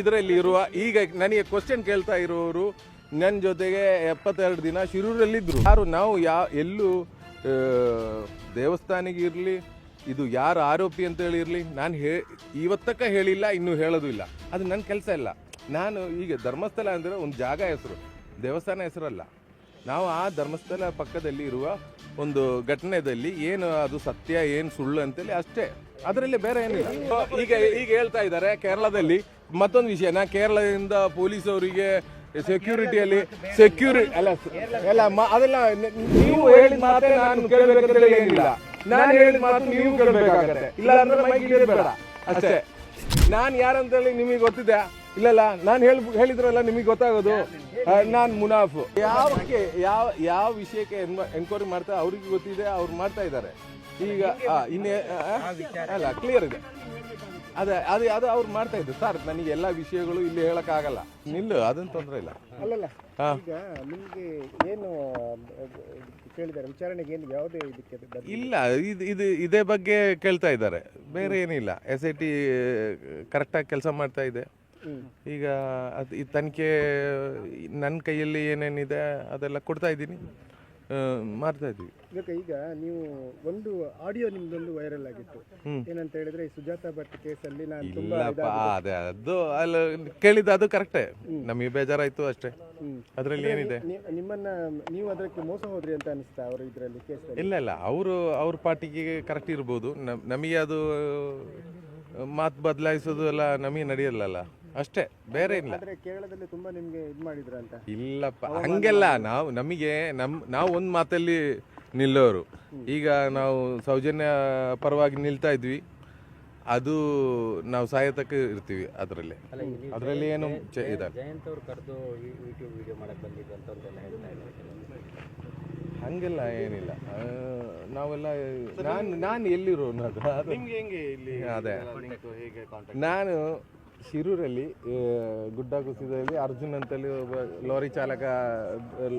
ಇದರಲ್ಲಿ ಇರುವ ಈಗ ನನಗೆ ಕ್ವಶನ್ ಕೇಳ್ತಾ ಇರುವವರು ನನ್ನ ಜೊತೆಗೆ ಎಪ್ಪತ್ತೆರಡು ದಿನ ಶಿರೂರಲ್ಲಿದ್ದರು ಯಾರು ನಾವು ಯಾ, ಎಲ್ಲೂ ದೇವಸ್ಥಾನಿಗೆ ಇರಲಿ, ಇದು ಯಾರು ಆರೋಪಿ ಅಂತ ಹೇಳಿರಲಿ ನಾನು ಹೇ, ಇವತ್ತಕ್ಕ ಹೇಳಿಲ್ಲ, ಇನ್ನೂ ಹೇಳೋದು ಇಲ್ಲ. ಅದು ನನ್ನ ಕೆಲಸ ಇಲ್ಲ. ನಾನು ಈಗ ಧರ್ಮಸ್ಥಳ ಅಂದರೆ ಒಂದು ಜಾಗ ಹೆಸರು, ದೇವಸ್ಥಾನ ಹೆಸರಲ್ಲ. ನಾವು ಆ ಧರ್ಮಸ್ಥಳ ಪಕ್ಕದಲ್ಲಿ ಇರುವ ಒಂದು ಘಟನೆಯಲ್ಲಿ ಏನು ಅದು ಸತ್ಯ, ಏನು ಸುಳ್ಳು ಅಂತೇಳಿ ಅಷ್ಟೇ. ಅದರಲ್ಲಿ ಬೇರೆ ಏನಿಲ್ಲ. ಈಗ ಈಗ ಹೇಳ್ತಾ ಇದ್ದಾರೆ, ಕೇರಳದಲ್ಲಿ ಮತ್ತೊಂದು ವಿಷಯ ನಾ ಕೇರಳದಿಂದ ಪೊಲೀಸ್ ಅವರಿಗೆ ಸೆಕ್ಯೂರಿಟಿಯಲ್ಲಿ ಸೆಕ್ಯೂರಿ ಅಲ್ಲ ಅಲ್ಲ ಮ- ಅದೆಲ್ಲ ನೀವು ಹೇಳಿದ ಮಾತ್ರ ನಾನು ಕೇಳಬೇಕಂತ ಏನಿಲ್ಲ ನಾನು ಹೇಳಿದ ಮಾತು ನೀವು ಕೇಳಬೇಕಾಗತ್ತೆ. ಇಲ್ಲ ಅಂದ್ರೆ ಮೈಕ್ ಬೇಡ. ಅಷ್ಟೇ. ನಾನು ಯಾರಂತೇಳಿ ನಿಮಗೆ ಗೊತ್ತಿದೆ? ಇಲ್ಲಲ್ಲ ನಾನು ಹೇಳಿ ಹೇಳಿದ್ರಲ್ಲ ನಿಮಗೆ ಗೊತ್ತಾಗೋದು. ನಾನು ಮುನಾಫ್. ಯಾವಕ್ಕೆ ಯಾವ ಯಾವ ವಿಷಯಕ್ಕೆ ಎನ್ಕ್ವೈರಿ ಮಾಡ್ತಾ ಅವ್ರಿಗೆ ಗೊತ್ತಿದೆ ಅವ್ರು ಮಾಡ್ತಾ ಇದ್ದಾರೆ. ಈಗ ಆ, ಇನ್ನೇ ಅಲ್ಲ ಕ್ಲಿಯರ್ ಇದೆ. ಅದೇ ಅದು ಅದು ಅವ್ರು ಮಾಡ್ತಾ ಇದ್ರು. ಸರ್ ನನಗೆ ಎಲ್ಲ ವಿಷಯಗಳು ಇಲ್ಲಿ ಹೇಳಕ್ಕಾಗಲ್ಲ. ನಿಲ್ಲು ಅದನ್ನ ತೊಂದರೆ ಇಲ್ಲ. ಅಲ್ಲಲ್ಲ ನಿಮಗೆ ಈಗ ನಿಮ್ಗೆ ಏನು ಕೇಳಿದ್ದಾರೆ ವಿಚಾರಣೆಗೆ ಏನು ಯಾವುದೇ ಇದಕ್ಕೆ? ಇಲ್ಲ ಇದು ಇದು ಇದೇ ಬಗ್ಗೆ ಕೇಳ್ತಾ ಇದ್ದಾರೆ. ಬೇರೆ ಏನಿಲ್ಲ. ಎಸ್ ಐ ಟಿ ಕರೆಕ್ಟಾಗಿ ಕೆಲಸ ಮಾಡ್ತಾ ಇದೆ. ಈಗ ಅದು ಈ ತನಿಖೆ ನನ್ನ ಕೈಯಲ್ಲಿ ಏನೇನಿದೆ ಅದೆಲ್ಲ ಕೊಡ್ತಾ ಇದ್ದೀನಿ. ಮಾಡ್ತಾ ಇದ್ದೀವಿ ಇದಕ್ಕೆ ಈಗ ನೀವು ಒಂದು ಆಡಿಯೋ ನಿಮ್ದೊಂದು ವೈರಲ್ ಆಗಿತ್ತು. ಏನಂತ ಹೇಳಿದ್ರೆ ಈ ಸುಜಾತ ಭಟ್ ಕೇಸಲ್ಲಿ ನಾನು ತುಂಬಾ ಇಲ್ಲಪ್ಪ ಅದೇ ಅದು ಅಲ್ಲ ಕೇಳಿದ ಅದು ಕರೆಕ್ಟೇ ನಮಗೆ ಬೇಜಾರಾಯ್ತು ಅಷ್ಟೇ. ಅದರಲ್ಲಿ ಏನಿದೆ? ನಿಮ್ಮನ್ನ ನೀವು ಅದಕ್ಕೆ ಮೋಸ ಹೋದ್ರಿ ಅಂತ ಅನಿಸ್ತಾ ಅವರು ಇದರಲ್ಲಿ ಕೇಸ್ ಇಲ್ಲ ಇಲ್ಲ. ಅವರು ಅವ್ರ ಪಾರ್ಟಿಗೆ ಕರೆಕ್ಟ್ ಇರ್ಬೋದು. ನಮ್- ನಮಗೆ ಅದು ಮಾತು ಬದಲಾಯಿಸೋದು ಎಲ್ಲ ನಮಗೆ ನಡೆಯಲ್ಲಲ್ಲ. ಅಷ್ಟೇ ಬೇರೆ ಇಲ್ಲ. ಆದ್ರೆ ಕೇರಳದಲ್ಲಿ ತುಂಬಾ ನಿಮ್ಗೆ ಇದು ಮಾಡಿದ್ರ ಅಂತ ಇಲ್ಲಪ್ಪ ಹಂಗೆಲ್ಲ ನಾವು ನಮಗೆ ನಮ್ ನಾವು ಒಂದು ಮಾತಲ್ಲಿ ನಿಲ್ಲೋರು. ಈಗ ನಾವು ಸೌಜನ್ಯ ಪರವಾಗಿ ನಿಲ್ತಾ ಇದ್ವಿ. ಅದು ನಾವು ಸಾಯತಕ್ಕೆ ಇರ್ತೀವಿ ಅದರಲ್ಲಿ. ಅದರಲ್ಲಿ ಏನು ಚೆ- ಇದಾಗ ಜಯಂತ್ ಅವ್ರು ಕರೆದು ಯೂಟ್ಯೂಬ್ ವಿಡಿಯೋ ಮಾಡಕ್ ಬಂದಿದ್ದು ಅಂತ ಒಂದೆಲ್ಲ ಹೇಳ್ತಾ ಇದ್ದಾರೆ ಹಂಗೆಲ್ಲ ಏನಿಲ್ಲ. ಆ, ನಾವೆಲ್ಲ ನಾನು ನಾನು ಎಲ್ಲಿರೋನು ಅದು ನಿಮ್ಗೆ ಹೆಂಗೆ ಇಲ್ಲಿ ಅದೇ. ಲಿಂಕ್ ಹೇಗೆ ಕಾಂಟ್ಯಾಕ್ಟ್ ನಾನು ಶಿರೂರಲ್ಲಿ ಗುಡ್ಡ ಕುಸಿದಲ್ಲಿ ಅರ್ಜುನ್ ಅಂತಲ್ಲಿ ಒಬ್ಬ ಲಾರಿ ಚಾಲಕ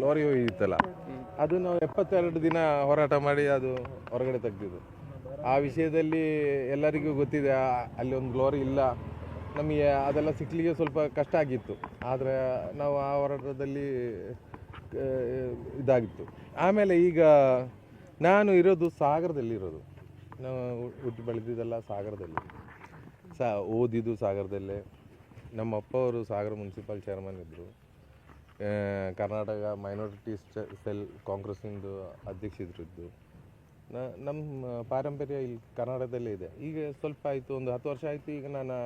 ಲಾರಿ ಹೋಗಿತ್ತಲ್ಲ ಅದು ನಾವು ಎಪ್ಪತ್ತೆರಡು ದಿನ ಹೋರಾಟ ಮಾಡಿ ಅದು ಹೊರಗಡೆ ತೆಗ್ದಿದ್ದು. ಆ ವಿಷಯದಲ್ಲಿ ಎಲ್ಲರಿಗೂ ಗೊತ್ತಿದೆ ಅಲ್ಲಿ ಒಂದು ಲಾರಿ ಇಲ್ಲ. ನಮಗೆ ಅದೆಲ್ಲ ಸಿಕ್ಲಿಕ್ಕೆ ಸ್ವಲ್ಪ ಕಷ್ಟ ಆಗಿತ್ತು. ಆದರೆ ನಾವು ಆ ಹೋರಾಟದಲ್ಲಿ ಇದಾಗಿತ್ತು. ಆಮೇಲೆ ಈಗ ನಾನು ಇರೋದು ಸಾಗರದಲ್ಲಿರೋದು. ನಾವು ಹುಟ್ಟು ಬೆಳೆದಿದ್ದೆಲ್ಲ ಸಾಗರದಲ್ಲಿ. ಸಾ, ಓದಿದ್ದು ಸಾಗರದಲ್ಲೇ. ನಮ್ಮ ಅಪ್ಪ ಅವರು ಸಾಗರ ಮುನ್ಸಿಪಲ್ ಚೇರ್ಮನ್ ಇದ್ದರು ಕರ್ನಾಟಕ ಮೈನಾರಿಟೀಸ್ ಸೆಲ್ ಕಾಂಗ್ರೆಸ್ಸಿಂದು ಅಧ್ಯಕ್ಷರಿದ್ದು ನಮ್ಮ ಪಾರಂಪರ್ಯ ಇಲ್ಲಿ ಕರ್ನಾಟಕದಲ್ಲೇ ಇದೆ. ಈಗ ಸ್ವಲ್ಪ ಆಯಿತು, ಒಂದು ಹತ್ತು ವರ್ಷ ಆಯಿತು, ಈಗ ನಾನು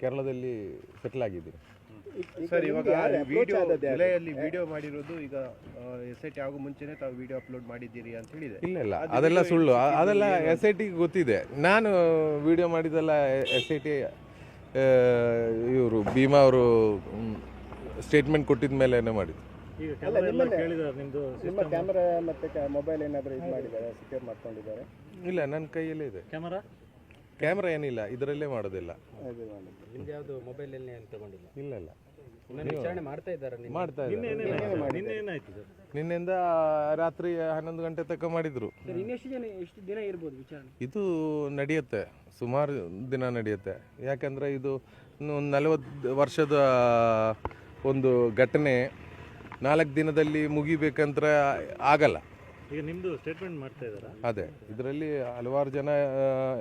ಕೇರಳದಲ್ಲಿ ಸೆಟ್ಲ್ ಆಗಿದ್ದೀನಿ. ಸರ್ ಇವಾಗ ವಿಡಿಯೋ ಜುಲೈಯಲ್ಲಿ ವಿಡಿಯೋ ಮಾಡಿರೋದು ಈಗ ಎಸ್ ಐ ಟಿ ಆಗೋ ಮುಂಚೆನೆ ತಾವು ವಿಡಿಯೋ ಅಪ್ಲೋಡ್ ಮಾಡಿದ್ದೀರಿ ಅಂತ ಹೇಳಿದೆ. ಇಲ್ಲ ಇಲ್ಲ. ಅದೆಲ್ಲ ಸುಳ್ಳು. ಅದೆಲ್ಲ ಎಸ್ ಐ ಟಿಗೆ ಗೊತ್ತಿದೆ. ನಾನು ವಿಡಿಯೋ ಮಾಡಿದ್ದೆಲ್ಲ ಎಸ್ ಐ ಟಿ ಇವರು ಭೀಮಾ ಅವರು ಸ್ಟೇಟ್ಮೆಂಟ್ ಕೊಟ್ಟಿದ ಮೇಲೆ ಮಾಡಿದ್ದು. ನಿಮ್ಮ ಕ್ಯಾಮರಾ ಮತ್ತೆ ಮೊಬೈಲ್ ಏನಾದ್ರೂ ಇದು ಮಾಡಿದ್ದಾರೆ ಸಿಕ್ಯೂರ್ ಮಾಡ್ಕೊಂಡಿದ್ದಾರೆ? ಇಲ್ಲ ನನ್ನ ಕೈಯಲ್ಲೇ ಇದೆ. ಕ್ಯಾಮರಾ ಕ್ಯಾಮ್ರಾ ಏನಿಲ್ಲ ಇದರಲ್ಲೇ ಮಾಡೋದಿಲ್ಲ. ಮೊಬೈಲ್ ಇಲ್ಲ ಇಲ್ಲ. ವಿಚಾರಣೆ ಮಾಡ್ತಾ ಇದ್ದಾರೆ ನಿಮ್ಮ ಮಾಡ್ತಾ ಇದ್ದಾರೆ. ನಿನ್ನೆಯಿಂದ ರಾತ್ರಿ ಹನ್ನೊಂದು ಗಂಟೆ ತನಕ ಮಾಡಿದ್ರು. ಇನ್ನು ಎಷ್ಟು ಜನ ಎಷ್ಟು ದಿನ ಇರ್ಬೋದು ವಿಚಾರಣೆ? ಇದು ನಡೆಯುತ್ತೆ. ಸುಮಾರು ದಿನ ನಡೆಯುತ್ತೆ. ಯಾಕಂದ್ರೆ ಇದು ಒಂದು ನಲವತ್ತು ವರ್ಷದ ಒಂದು ಘಟನೆ ನಾಲ್ಕು ದಿನದಲ್ಲಿ ಮುಗಿಬೇಕಂದ್ರೆ ಆಗಲ್ಲ. ಈಗ ನಿಮ್ದು ಸ್ಟೇಟ್ಮೆಂಟ್ ಮಾಡ್ತಾ ಇದ್ದಾರಾ? ಅದೇ ಇದರಲ್ಲಿ ಹಲವಾರು ಜನ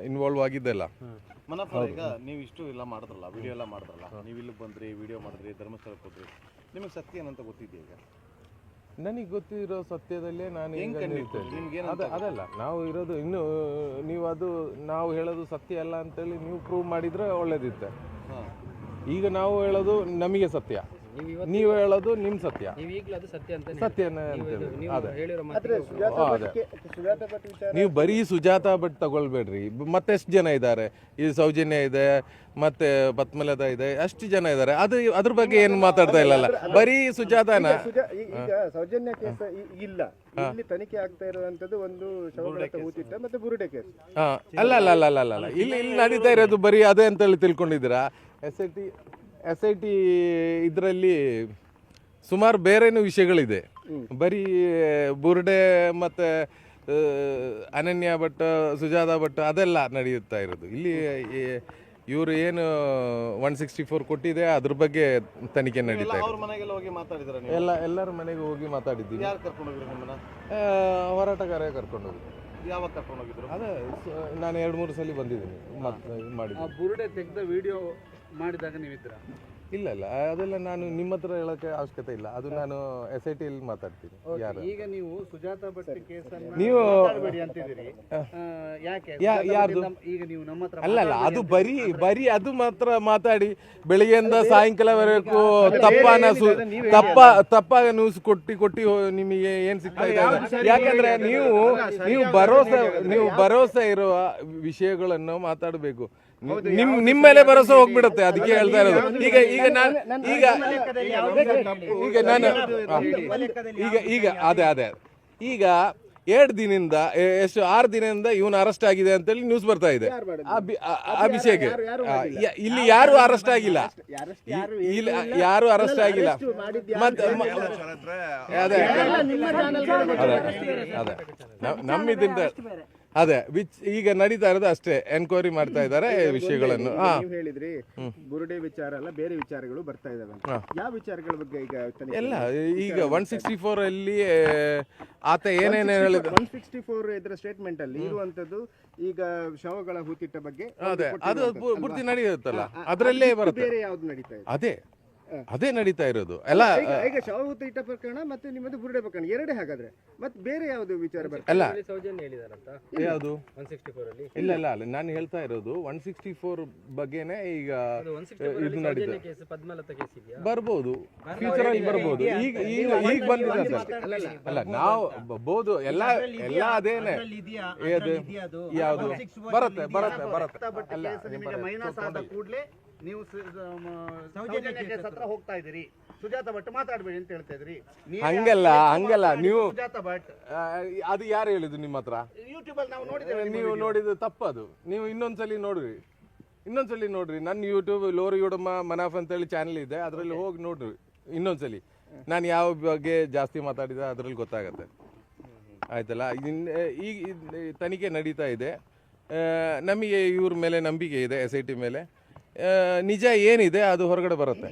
ಇನ್ವಾಲ್ವ್ ಆಗಿದ್ದೆಲ್ಲ. ಮನಪ್ಪ ಈಗ ನೀವು ಇಷ್ಟು ಎಲ್ಲ ಮಾಡಿದ್ರಲ್ಲ ವಿಡಿಯೋ ಎಲ್ಲ ಮಾಡಿದ್ರಲ್ಲ ನೀವು ಇಲ್ಲಿಗೆ ಬಂದ್ರಿ ವಿಡಿಯೋ ಮಾಡಿದ್ರಿ ಧರ್ಮಸ್ಥಳಕ್ಕೆ ಹೋದ್ರಿ ನಿಮಗೆ ಸತ್ಯ ಏನಂತ ಗೊತ್ತಿದೆ ಈಗ? ನನಗೆ ಗೊತ್ತಿರೋ ಸತ್ಯದಲ್ಲೇ ನಾನು. ಅದ ಅದಲ್ಲ ನಾವು ಇರೋದು ಇನ್ನು ನೀವು ಅದು ನಾವು ಹೇಳೋದು ಸತ್ಯ ಅಲ್ಲ ಅಂತೇಳಿ ನೀವು ಪ್ರೂವ್ ಮಾಡಿದ್ರೆ ಒಳ್ಳೇದಿತ್ತೆ. ಈಗ ನಾವು ಹೇಳೋದು ನಮಗೆ ಸತ್ಯ. ನೀವು ಹೇಳೋದು ನಿಮ್ಮ ಸತ್ಯ. ನೀವು ಈಗಲೂ ಅದು ಸತ್ಯ ಅಂತ ಸತ್ಯನೇ ಅಂತೇಳಿ ನೀವು ಅದೇ. ಬರೀ ಸುಜಾತ ಭಟ್ ತಗೊಳ್ಬೇಡ್ರಿ. ಮತ್ತೆಷ್ಟು ಜನ ಇದ್ದಾರೆ? ಈ ಸೌಜನ್ಯ ಇದೆ ಮತ್ತೆ ಪತ್ಮಲದ ಇದೆ ಅಷ್ಟು ಜನ ಇದ್ದಾರೆ. ಅದು ಅದ್ರ ಬಗ್ಗೆ ಏನು ಮಾತಾಡ್ತಾ ಇಲ್ಲಲ್ಲ? ಬರೀ ಸುಜಾತನ? ಈಗ ಸೌಜನ್ಯ ಕೇಸ್ ಇಲ್ಲ. ಇಲ್ಲಿ ತನಿಖೆ ಆಗ್ತಾ ಇರುವಂತದ್ದು ಒಂದು ಊತಿಟ್ಟ ಮತ್ತೆ ಬುರುಡೆ ಕೇಸ್. ಹಾ ಅಲ್ಲ ಅಲ್ಲ ಅಲ್ಲ ಅಲ್ಲ ಅಲ್ಲ ಇಲ್ಲಿ ಇಲ್ಲಿ ನಡೀತಾ ಇರೋದು ಬರೀ ಅದೇ ಅಂತೇಳಿ ತಿಳ್ಕೊಂಡಿದ್ದೀರಾ? S I T S I T ಇದರಲ್ಲಿ ಸುಮಾರು ಬೇರೆನೂ ವಿಷಯಗಳಿದೆ. ಬರೀ ಬುರ್ಡೆ ಮತ್ತು ಅನನ್ಯ ಭಟ್ ಸುಜಾತ ಭಟ್ ಅದೆಲ್ಲ ನಡೆಯುತ್ತಾ ಇರೋದು. ಇಲ್ಲಿ ಇವರು ಏನು ಒನ್ ಸಿಕ್ಸ್ಟಿ ಫೋರ್ ಕೊಟ್ಟಿದೆ ಅದ್ರ ಬಗ್ಗೆ ತನಿಖೆ ನಡೀತಾ ಇದೆ. ಅವ್ರ ಮನೆಗೆಲ್ಲ ಹೋಗಿ ಮಾತಾಡಿದ್ರ ನೀವು? ಎಲ್ಲ ಎಲ್ಲರ ಮನೆಗೆ ಹೋಗಿ ಮಾತಾಡಿದ್ದೀನಿ. ಯಾರು ಕರ್ಕೊಂಡು ಹೋಗಿದ್ರು ನಿಮ್ಮನ್ನ? ಆ, ಹೋರಾಟಗಾರ ಕರ್ಕೊಂಡು ಹೋಗಿ ಯಾವಾಗ ಕರ್ಕೊಂಡು ಹೋಗಿದ್ರು? ಅದೇ ನಾನು ಎರಡು ಮೂರು ಸಲ ಬಂದಿದ್ದೀನಿ ಮತ್ತೆ ಇದು ಮಾಡಿದ್ದೀನಿ. ಬುರುಡೆ ತೆಗೆದ ವಿಡಿಯೋ ಮಾಡಿದಾಗ ನೀವಿದ್ರ ಇಲ್ಲ ಇಲ್ಲ. ಅದೆಲ್ಲ ನಾನು ನಿಮ್ಮ ಹತ್ರ ಹೇಳೋಕ್ಕೆ ಅವಶ್ಯಕತೆ ಇಲ್ಲ. ಅದು ನಾನು ಎಸ್ ಐ ಟಿಯಲ್ಲಿ ಮಾತಾಡ್ತೀನಿ. ಯಾರು ಈಗ ನೀವು ಸುಜಾತ ಭಟ್ ಕೇಸನ್ನ ನೀವು ಮಾತಾಡ್ಬೇಡಿ ಅಂತಿದ್ದೀರಿ. ಆ, ಯಾಕೆ? ಯಾ- ಯಾರ್ದು? ಭಟ್ ಈಗ ನೀವು ನಮ್ಮ ಹತ್ರ ಅಲ್ಲ ಅಲ್ಲ ಅದು ಬರೀ ಬರೀ ಅದು ಮಾತ್ರ ಮಾತಾಡಿ. ಬೆಳಿಗ್ಗೆಯಿಂದ ಸಾಯಂಕಾಲವರೆಗೂ ತಪ್ಪಾನ ಸು ತಪ್ಪ ತಪ್ಪಾಗ ನ್ಯೂಸ್ ಕೊಟ್ಟಿ ಕೊಟ್ಟಿ ಹೋ- ನಿಮಗೆ ಏನ್ ಸಿಗ್ತಾ ಇದೆ ಯಾಕಂದ್ರೆ ನೀವು ನೀವು ಭರೋಸೆ ನೀವು ಭರೋಸೆ ಇರುವ ವಿಷಯಗಳನ್ನು ಮಾತಾಡಬೇಕು. ನಿಮ್ ನಿಮ್ಮ ಮೇಲೆ ಭರೋಸೆ ಹೋಗ್ಬಿಡುತ್ತೆ ಅದಕ್ಕೆ ಹೇಳ್ತಾ ಇರೋದು. ಈಗ ಈಗ ನಾನು ಈಗ ಈಗ ನಾನು ಈಗ ಈಗ ಅದೇ ಅದೇ. ಈಗ ಎರಡು ದಿನದಿಂದ ಎಷ್ಟು ಆರು ದಿನದಿಂದ ಇವನು ಅರೆಸ್ಟ್ ಆಗಿದೆ ಅಂತೇಳಿ ನ್ಯೂಸ್ ಬರ್ತಾ ಇದೆ. ಅಭಿ- ಅಭಿಷೇಕ್. ಇಲ್ಲಿ ಯಾರು ಅರೆಸ್ಟ್ ಆಗಿಲ್ಲ. ಇಲ್ಲಿ ಯಾರು ಅರೆಸ್ಟ್ ಆಗಿಲ್ಲ. ಮತ್ತೆ ಅದೇ ಅದೇ. ಅದೇ ವಿಚ್ ಈಗ ನಡೀತಾ ಇರೋದು ಅಷ್ಟೇ. ಎನ್ಕ್ವೈರಿ ಮಾಡ್ತಾ ಇದ್ದಾರೆ ವಿಷಯಗಳನ್ನು. ಹಾ. ನೀವು ಹೇಳಿದ್ರಿ ಬುರುಡೆ ವಿಚಾರ ಅಲ್ಲ ಬೇರೆ ವಿಚಾರಗಳು ಬರ್ತಾ ಇದಾವೆ ಅಂತ. ಯಾವ ವಿಚಾರಗಳ ಬಗ್ಗೆ ಈಗ ತನಿಖೆ ಎಲ್ಲ ಈಗ ಒನ್ ಸಿಕ್ಸ್ಟಿ ಫೋರ್ ಅಲ್ಲಿ ಆತ ಏನೇನು ಹೇಳಿದ ಒನ್ ಸಿಕ್ಸ್ಟಿ ಫೋರ್ ಇದರ ಸ್ಟೇಟ್ಮೆಂಟ್ ಅಲ್ಲಿ ಇರುವಂತದ್ದು ಈಗ ಶವಗಳ ಹೂತಿಟ್ಟ ಬಗ್ಗೆ ಅದೇ ಅದು ಕೊಟ್ಟಿರುವಂತದ್ದು ಪು- ಪೂರ್ತಿ ನಡೆಯುತ್ತಲ್ಲ ಅದರಲ್ಲೇ ಬರುತ್ತೆ. ಬೇರೆ ಯಾವ್ದು ನಡೀತಾ ಇದೆ? ಅದೇ ಅದೇ ನಡೀತಾ ಇರೋದು. ಅಲ್ಲ ಈಗ ಈಗ ಶಾವತ್ತು ಇಟ್ಟ ಪ್ರಕರಣ ಮತ್ತೆ ನಿಮ್ಮದು ಬುರುಡೆ ಪ್ರಕರಣ ಎರಡೇ ಹಾಗಾದ್ರೆ. ಮತ್ತೆ ಬೇರೆ ಯಾವುದು ವಿಚಾರ ಬರ್ತದೆ? ಅಲ್ಲ. ಸೌಜನ್ಯ ಹೇಳಿದಾರಂತ? ಯಾವುದು? ಒನ್ ಸಿಕ್ಸ್ಟಿ ಫೋರ್ ಅಲ್ಲಿ? ಇಲ್ಲ ಇಲ್ಲ ಅಲ್ಲ ನಾನು ಹೇಳ್ತಾ ಇರೋದು ಒನ್ ಸಿಕ್ಸ್ಟಿ ಫೋರ್ ಬಗ್ಗೆನೆ ಈಗ ಇದು ನಡೀತದೆ ಕೇಸ್ ಪದ್ಮಲತಾ ಕೇಸ್ ಇದೆಯಾ? ಬರ್ಬೋದು. ಫ್ಯೂಚರ್ ಅಲ್ಲಿ ಬರ್ಬೋದು. ಈಗ ಈಗ ಈಗ ಬಂದಿದೆ. ಅಲ್ಲ ನಾವು ಬಹುದು ಎಲ್ಲ ಎಲ್ಲ ಅದೇನೆ. ಯಾವುದು? ಬರುತ್ತೆ ಬರುತ್ತೆ ಬರುತ್ತೆ. ಅಲ್ಲ ನಿಮಗೆ ಮೈನಸ್ ಆದ ಕೂಡಲೇ ನೀವು ಹತ್ರ ಹೋಗ್ತಾ ಇದ್ದೀರಿ. ಸುಜಾತ ಭಟ್ ಮಾತಾಡ್ಬೇಡಿ ಅಂತ ಹೇಳ್ತಾ ಇದ್ರಿ. ಹಂಗಲ್ಲ ಹಂಗಲ್ಲ ನೀವು ಸುಜಾತ ಭಟ್. ಅದು ಯಾರು ಹೇಳಿದ್ರು ನಿಮ್ಮ ಹತ್ರ? ಯೂಟ್ಯೂಬ್ ಅಲ್ಲಿ ನಾವು ನೋಡಿದ್ದೇವೆ ನೀವು ನೋಡಿದ್ದು ತಪ್ಪದು. ನೀವು ಇನ್ನೊಂದ್ಸಲಿ ನೋಡ್ರಿ. ಇನ್ನೊಂದ್ಸಲಿ ನೋಡ್ರಿ. ನನ್ನ ಯೂಟ್ಯೂಬ್ ಲೋರಿ ಯುಡಮ್ಮ ಮನಾಫ್ ಅಂತೇಳಿ ಚಾನಲ್ ಇದೆ. ಅದರಲ್ಲಿ ಹೋಗಿ ನೋಡ್ರಿ. ಇನ್ನೊಂದ್ಸಲಿ. ನಾನು ಯಾವ ಬಗ್ಗೆ ಜಾಸ್ತಿ ಮಾತಾಡಿದೆ ಅದ್ರಲ್ಲಿ ಗೊತ್ತಾಗತ್ತೆ. ಆಯ್ತಲ್ಲ? ಈಗ ತನಿಖೆ ನಡೀತಾ ಇದೆ. ನಮಗೆ ಇವ್ರ ಮೇಲೆ ನಂಬಿಕೆ ಇದೆ ಎಸ್ ಐ ಟಿ ಮೇಲೆ. ನಿಜ ಏನಿದೆ ಅದು ಹೊರಗಡೆ ಬರುತ್ತೆ.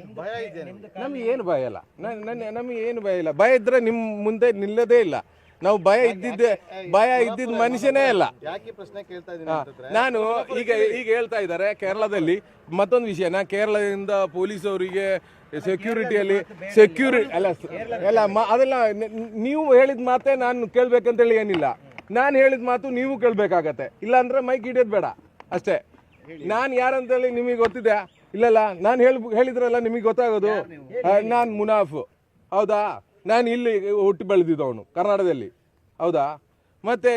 ನಮಗೆ ಏನು ಭಯ ಇಲ್ಲ. ನ- ನನ್ನ ನಮಗೆ ಏನು ಭಯ ಇಲ್ಲ. ಭಯ ಇದ್ರೆ ನಿಮ್ಮ ಮುಂದೆ ನಿಲ್ಲದೇ ಇಲ್ಲ. ನಾವು ಭಯ ಇದ್ದಿದ್ದೆ ಭಯ ಇದ್ದಿದ್ದ ಮನುಷ್ಯನೇ ಅಲ್ಲ ಯಾಕೆ ಪ್ರಶ್ನೆ ಕೇಳ್ತಾ ಇದೀನಿ ಅಂತಂದ್ರೆ? ನಾನು ಈಗ ಈಗ ಹೇಳ್ತಾ ಇದ್ದಾರೆ ಕೇರಳದಲ್ಲಿ ಮತ್ತೊಂದು ವಿಷಯನ ಕೇರಳದಿಂದ ಪೊಲೀಸ್ ಅವರಿಗೆ ಸೆಕ್ಯೂರಿಟಿಯಲ್ಲಿ ಸೆಕ್ಯೂರಿ ಅಲ್ಲ ಸ- ಅಲ್ಲ ಮ- ಅದೆಲ್ಲ ನೀವು ಹೇಳಿದ ಮಾತೇ ನಾನು ಕೇಳ್ಬೇಕಂತೇಳಿ ಏನಿಲ್ಲ. ನಾನು ಹೇಳಿದ ಮಾತು ನೀವು ಕೇಳ್ಬೇಕಾಗತ್ತೆ. ಇಲ್ಲ ಅಂದ್ರೆ ಮೈಕ್ ಹಿಡಿಯೋದು ಬೇಡ. ಅಷ್ಟೇ. ನಾನು ಯಾರಂತೇಳಿ ನಿಮಗೆ ಗೊತ್ತಿದೆ? ಇಲ್ಲಲ್ಲ ನಾನು ಹೇಳ ಹೇಳಿದ್ರಲ್ಲ ನಿಮಗೆ ಗೊತ್ತಾಗೋದು? ನಾನು ಮುನಾಫ್. ಹೌದಾ? ನಾನು ಇಲ್ಲಿ ಹುಟ್ಟಿ ಬೆಳೆದಿದ್ದವನು ಕರ್ನಾಟಕದಲ್ಲಿ. ಹೌದಾ? ಮತ್ತೆ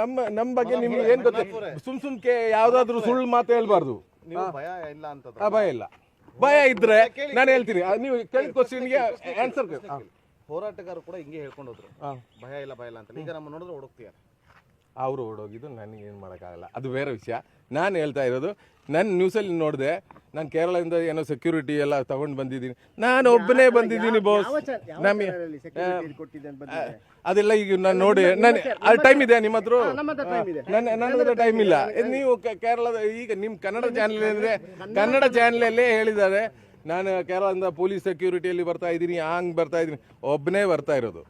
ನಮ್ಮ ನಮ್ಮ ಬಗ್ಗೆ ನಿಮ್ಗೆ ಏನ್ ಗೊತ್ತ? ಸುಮ್ ಸುಮ್ಕೆ ಯಾವ್ದಾದ್ರು ಸುಳ್ಳು ಮಾತು ಹೇಳ್ಬಾರ್ದು. ಇಲ್ಲ ಭಯ ಇಲ್ಲ. ಭಯ ಇದ್ರೆ ನಾನು ಹೇಳ್ತೀನಿ. ನೀವು ಕೇಳಿದ ಕ್ವಶನ್ಗೆ ಆನ್ಸರ್ ಹೋರಾಟಗಾರರು ಕೂಡ ಹಿಂಗೆ ಹೇಳ್ಕೊಂಡು ಹೋದ್ರು ಭಯ ಇಲ್ಲ ಭಯ ಇಲ್ಲ ಅಂತ ಈಗ ನಮ್ಮ ನೋಡಿದ್ರೆ ಹುಡುಕ್ತೀಯ ಅವರು ಓಡೋಗಿದ್ದು ನನಗೆ ಏನು ಮಾಡೋಕ್ಕಾಗಲ್ಲ. ಅದು ಬೇರೆ ವಿಷಯ. ನಾನು ಹೇಳ್ತಾ ಇರೋದು ನನ್ನ ನ್ಯೂಸಲ್ಲಿ ನೋಡಿದೆ ನಾನು ಕೇರಳದಿಂದ ಏನೋ ಸೆಕ್ಯೂರಿಟಿ ಎಲ್ಲ ತಗೊಂಡು ಬಂದಿದ್ದೀನಿ. ನಾನು ಒಬ್ಬನೇ ಬಂದಿದ್ದೀನಿ ಬಾಸ್ ನಮಗೆ ಅದೆಲ್ಲ ಈಗ ನಾನು ನೋಡಿ ನಾನು ಅದು ಟೈಮ್ ಇದೆ. ನಿಮ್ಮ ಹತ್ರ. ನನ್ನ ನನ್ನ ಹತ್ರ ಟೈಮ್ ಇಲ್ಲ ನೀವು ಕೇರಳದ ಈಗ ನಿಮ್ಮ ಕನ್ನಡ ಚಾನಲ್ ಅಂದರೆ ಕನ್ನಡ ಚಾನಲಲ್ಲೇ ಹೇಳಿದ್ದಾರೆ. ನಾನು ಕೇರಳದಿಂದ ಪೊಲೀಸ್ ಸೆಕ್ಯೂರಿಟಿಯಲ್ಲಿ ಬರ್ತಾ ಇದ್ದೀನಿ ಹಂಗೆ ಬರ್ತಾ ಇದ್ದೀನಿ. ಒಬ್ಬನೇ ಬರ್ತಾ ಇರೋದು.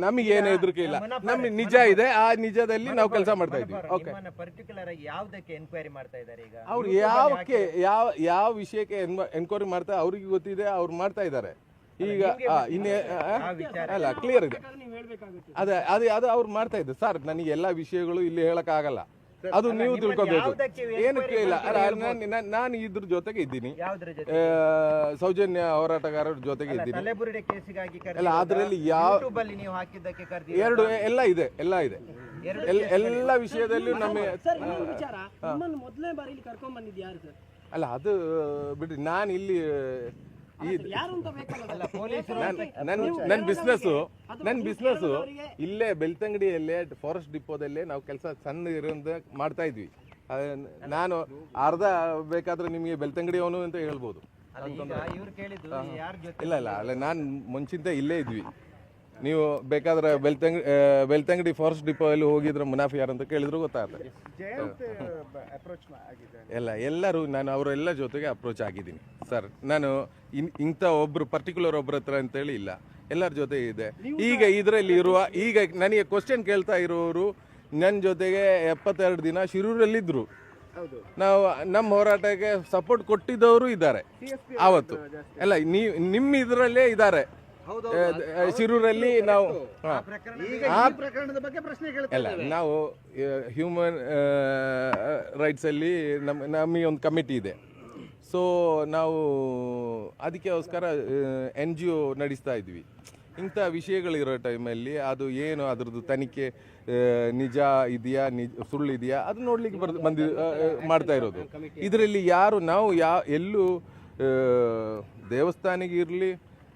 ನಮಗೆ ಏನು ಹೆದರಿಕೆ ಇಲ್ಲ ನಮ್ಗೆ ನಿಜ ಇದೆ ಆ ನಿಜದಲ್ಲಿ ನಾವು ಕೆಲಸ ಮಾಡ್ತಾ ಇದ್ದೀವಿ ಓಕೆ ಪರ್ಟಿಕ್ಯುಲರ್ ಆಗಿ ಯಾವ್ದಕ್ಕೆ ಎನ್ಕ್ವೈರಿ ಮಾಡ್ತಾ ಇದ್ದಾರೆ ಈಗ ಅವ್ರು ಯಾವಕ್ಕೆ ಯಾವ ಯಾವ ವಿಷಯಕ್ಕೆ ಎನ್ಕ್ವೈರಿ ಮಾಡ್ತಾ ಅವ್ರಿಗೆ ಗೊತ್ತಿದೆ ಅವ್ರು ಮಾಡ್ತಾ ಇದ್ದಾರೆ ಈಗ ಇನ್ನೇ ಅಲ್ಲ ಕ್ಲಿಯರ್ ಇದೆ ಅದೇ ಅದೇ ಅದು ಅವ್ರು ಮಾಡ್ತಾ ಇದ್ದಾರೆ ಸರ್ ನನಗೆ ಎಲ್ಲ ವಿಷಯಗಳು ಇಲ್ಲಿ ಹೇಳಕ್ ಆಗಲ್ಲ ಅದು ನೀವು ತಿಳ್ಕೊಬೇಕು. ಏನಕ್ಕೆ ಇಲ್ಲ ನಾನು- ಇದ್ರ ಜೊತೆಗೆ ಇದ್ದೀನಿ. ಸೌಜನ್ಯ ಹೋರಾಟಗಾರರ ಜೊತೆಗೆ ಇದ್ದೀನಿ. ಅಲ್ಲ ಅದರಲ್ಲಿ ಯಾವ ಎರಡು ಎಲ್ಲ ಇದೆ ಎಲ್ಲ ಇದೆ. ಎಲ್ಲ ವಿಷಯದಲ್ಲೂ ನಮಗೆ ವಿಚಾರ. ನಿಮ್ಮನ್ನು ಮೊದಲನೇ ಬಾರಿ ಇಲ್ಲಿ ಕರ್ಕೊಂಡ್ ಬಂದಿದ್ದು ಯಾರು ಸರ್? ಅಲ್ಲ ಅದು ಬಿಡ್ರಿ ನಾನು ಇಲ್ಲಿ ಈ ಯಾರು ಅಂತ ಬೇಕಲ್ಲ ಸರ್? ನನ್ ನನ್ ನನ್ನ ಬಿಸ್ನೆಸ್ ನನ್ನ ಬಿಸ್ನೆಸ್ ಇಲ್ಲೇ ಬೆಳ್ತಂಗಡಿಯಲ್ಲೇ ಫಾರೆಸ್ಟ್ ಡಿಪೋದಲ್ಲೇ ನಾವು ಕೆಲಸ ಸಣ್ಣ ಇರೋದ ಮಾಡ್ತಾ ಇದ್ವಿ. ನಾನು ಅರ್ಧ ಬೇಕಾದ್ರೆ ನಿಮಗೆ ಬೆಳ್ತಂಗಡಿ ಅವನು ಅಂತ ಹೇಳ್ಬೋದು. ಇವ್ರು ಕೇಳಿದ್ದು ಯಾರ ಜೊತೆ ಇಲ್ಲ ಇಲ್ಲ ಅಲ್ಲ ನಾನು ಮುಂಚಿಂದ ಇಲ್ಲೇ ಇದ್ವಿ. ನೀವು ಬೇಕಾದ್ರೆ ಬೆಲ್ತಂಗ್ ಬೆಳ್ತಂಗಡಿ ಫಾರೆಸ್ಟ್ ಡಿಪೋ ಅಲ್ಲಿ ಹೋಗಿದ್ರೆ ಮುನಾಫಿ ಯಾರು ಅಂತ ಕೇಳಿದ್ರು ಗೊತ್ತಾಗುತ್ತೆ ಎಲ್ಲ ಎಲ್ಲರೂ ನಾನು ಅವರೆಲ್ಲ ಜೊತೆಗೆ ಅಪ್ರೋಚ್ ಆಗಿದ್ದೀನಿ. ಸರ್ ನಾನು ಇನ್ ಇಂಥ ಒಬ್ರು ಪರ್ಟಿಕ್ಯುಲರ್ ಒಬ್ರ ಹತ್ರ ಅಂತೇಳಿ ಇಲ್ಲ. ಎಲ್ಲರ ಜೊತೆ ಇದೆ. ಈಗ ಇದರಲ್ಲಿ ಇರುವ ಈಗ ನನಗೆ ಕ್ವಶನ್ ಕೇಳ್ತಾ ಇರೋರು ನನ್ನ ಜೊತೆಗೆ ಎಪ್ಪತ್ತೆರಡು ದಿನ ಶಿರೂರಲ್ಲಿದ್ದರು ನಾವು ನಮ್ಮ ಹೋರಾಟಕ್ಕೆ ಸಪೋರ್ಟ್ ಕೊಟ್ಟಿದ್ದವರು ಇದ್ದಾರೆ. ಆವತ್ತು ಅಲ್ಲ ನೀವು ನಿಮ್ಮ ಇದರಲ್ಲೇ ಇದ್ದಾರೆ. ಶಿರೂರಲ್ಲಿ ನಾವು ಆ ಪ್ರಕರಣದ ಬಗ್ಗೆ ಪ್ರಶ್ನೆ ಅಲ್ಲ ನಾವು. ಹ್ಯೂಮನ್ ರೈಟ್ಸಲ್ಲಿ ನಮ್ಮ ನಮಗೆ ಒಂದು ಕಮಿಟಿ ಇದೆ. ಸೊ ನಾವು ಅದಕ್ಕೋಸ್ಕರ ಎನ್ ಜಿ ಒ ನಡೆಸ್ತಾ ಇದ್ವಿ. ಇಂಥ ವಿಷಯಗಳಿರೋ ಟೈಮಲ್ಲಿ ಅದು ಏನು ಅದ್ರದ್ದು ತನಿಖೆ ನಿಜ ಇದೆಯಾ ನಿಜ ಸುಳ್ಳು ಇದೆಯಾ ಅದು ನೋಡ್ಲಿಕ್ಕೆ ಬರ್ ಬಂದಿ ಮಾಡ್ತಾ ಇರೋದು. ಇದರಲ್ಲಿ ಯಾರು ನಾವು ಯಾ ಎಲ್ಲೂ ದೇವಸ್ಥಾನಿಗಿರಲಿ ದೇವಸ್ಥಾನಿಗೆ ಇರಲಿ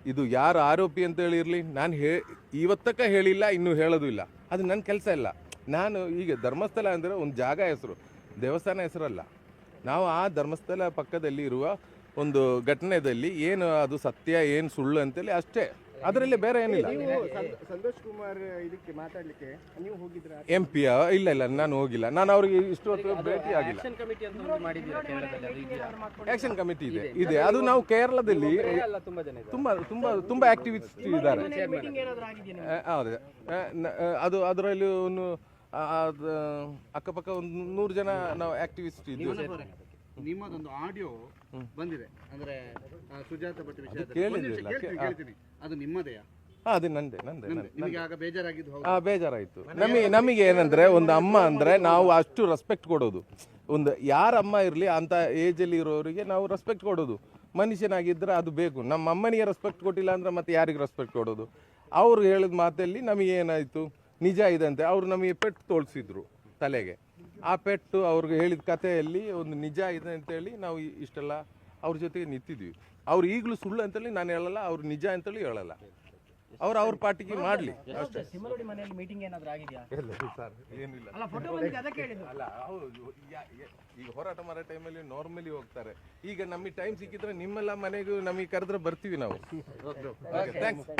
ಇದು ಯಾರು ಆರೋಪಿ ಅಂತ ಹೇಳಿರಲಿ ನಾನು ಹೇ, ಇವತ್ತಕ್ಕ ಹೇಳಿಲ್ಲ, ಇನ್ನೂ ಹೇಳೋದು ಇಲ್ಲ. ಅದು ನನ್ನ ಕೆಲಸ ಇಲ್ಲ. ನಾನು ಈಗ ಧರ್ಮಸ್ಥಳ ಅಂದರೆ ಒಂದು ಜಾಗ ಹೆಸರು. ದೇವಸ್ಥಾನ ಹೆಸರಲ್ಲ. ನಾವು ಆ ಧರ್ಮಸ್ಥಳ ಪಕ್ಕದಲ್ಲಿ ಇರುವ ಒಂದು ಘಟನೆಯಲ್ಲಿ ಏನು ಅದು ಸತ್ಯ, ಏನು ಸುಳ್ಳು ಅಂತೇಳಿ ಅಷ್ಟೇ. ಅದರಲ್ಲಿ ಬೇರೆ ಏನಿಲ್ಲ. ಸಂತೋಷ್ ಕುಮಾರ್ ಇದಕ್ಕೆ ಮಾತಾಡ್ಲಿಕ್ಕೆ ನೀವು ಹೋಗಿದ್ರ? ಎಂ ಪಿ ಇಲ್ಲ ಇಲ್ಲ ನಾನು ಹೋಗಿಲ್ಲ. ನಾನು ಅವ್ರಿಗೆ ಇಷ್ಟು ಹೊತ್ತು ಭೇಟಿ ಆಗಿಲ್ಲ. ಆಕ್ಷನ್ ಕಮಿಟಿ ಅಂತ ಒಂದು ಮಾಡಿದ್ದೀರಾ ಕೇರಳದಲ್ಲಿ ಆಕ್ಷನ್ ಕಮಿಟಿ ಇದೆ. ಇದೆ. ಅದು ನಾವು ಕೇರಳದಲ್ಲಿ ಅಲ್ಲ ತುಂಬಾ ತುಂಬಾ ತುಂಬಾ ತುಂಬಾ ಆಕ್ಟಿವಿಸ್ಟ್ ಇದ್ದಾರೆ. ಮೀಟಿಂಗ್ ಏನಾದ್ರು ಆಗಿದೆಯಾ ಹೌದು. ಅದು ಅದರಲ್ಲಿ ಒಂದು ಅದು ಅಕ್ಕಪಕ್ಕ ಒಂದು ನೂರು ಜನ ನಾವು ಆಕ್ಟಿವಿಸ್ಟ್ ಇದ್ದೀವಿ ನಿಮ್ಮದೊಂದು ಆಡಿಯೋ ಬಂದಿದೆ. ಅಂದ್ರೆ ಸುಜಾತ ಭಟ್ ವಿಷಯ ಕೇಳ್ತೀನಿ, ಅದು ನಿಮ್ಮದೆಯಾ ಹಾ ಅದು ನಂದೆ ನಂದೆ ಹೌದು. ಬೇಜಾರಾಯ್ತು. ನಮಗೆ ನಮಗೆ ಏನಂದ್ರೆ ಒಂದು ಅಮ್ಮ ಅಂದ್ರೆ ನಾವು ಅಷ್ಟು ರೆಸ್ಪೆಕ್ಟ್ ಕೊಡೋದು. ಒಂದು ಯಾರ ಅಮ್ಮ ಇರಲಿ ಅಂತ ಏಜಲ್ಲಿ ಇರೋರಿಗೆ ನಾವು ರೆಸ್ಪೆಕ್ಟ್ ಕೊಡೋದು. ಮನುಷ್ಯನಾಗಿದ್ರೆ ಅದು ಬೇಕು. ನಮ್ಮ ಅಮ್ಮನಿಗೆ ರೆಸ್ಪೆಕ್ಟ್ ಕೊಟ್ಟಿಲ್ಲ ಅಂದ್ರೆ ಮತ್ತೆ ಯಾರಿಗೆ ರೆಸ್ಪೆಕ್ಟ್ ಕೊಡೋದು? ಅವ್ರು ಹೇಳಿದ ಮಾತಲ್ಲಿ ನಮಗೆ ಏನಾಯ್ತು? ನಿಜ ಇದಂತೆ ಅವ್ರು ನಮಗೆ ಪೆಟ್ಟು ತೋರಿಸಿದ್ರು ತಲೆಗೆ. ಆ ಪೆಟ್ಟು ಅವ್ರಿಗೆ ಹೇಳಿದ ಕಥೆಯಲ್ಲಿ ಒಂದು ನಿಜ ಇದೆ ಅಂತೇಳಿ ನಾವು ಇಷ್ಟೆಲ್ಲ ಅವ್ರ ಜೊತೆಗೆ ನಿಂತಿದ್ವಿ. ಅವ್ರು ಈಗಲೂ ಸುಳ್ಳು ಅಂತೇಳಿ ನಾನು ಹೇಳಲ್ಲ ಅವ್ರು ನಿಜ ಅಂತೇಳಿ ಹೇಳಲ್ಲ. ಅವ್ರು ಅವ್ರ ಪಾರ್ಟಿಗೆ ಮಾಡಲಿ. ಅಷ್ಟೇ. ಮನೆಯಲ್ಲಿ ಮೀಟಿಂಗ್ ಏನಾದ್ರು ಆಗಿದೆಯಾ? ಸರ್ ಏನಿಲ್ಲ. ಅಲ್ಲ ಹೌದು ಈಗ ಹೋರಾಟ ಮಾಡೋ ಟೈಮಲ್ಲಿ ನಾರ್ಮಲಿ ಹೋಗ್ತಾರೆ. ಈಗ ನಮಗೆ ಟೈಮ್ ಸಿಕ್ಕಿದ್ರೆ ನಿಮ್ಮೆಲ್ಲ ಮನೆಗೂ ನಮಗೆ ಕರೆದ್ರೆ ಬರ್ತೀವಿ ನಾವು. ಥ್ಯಾಂಕ್ಸ್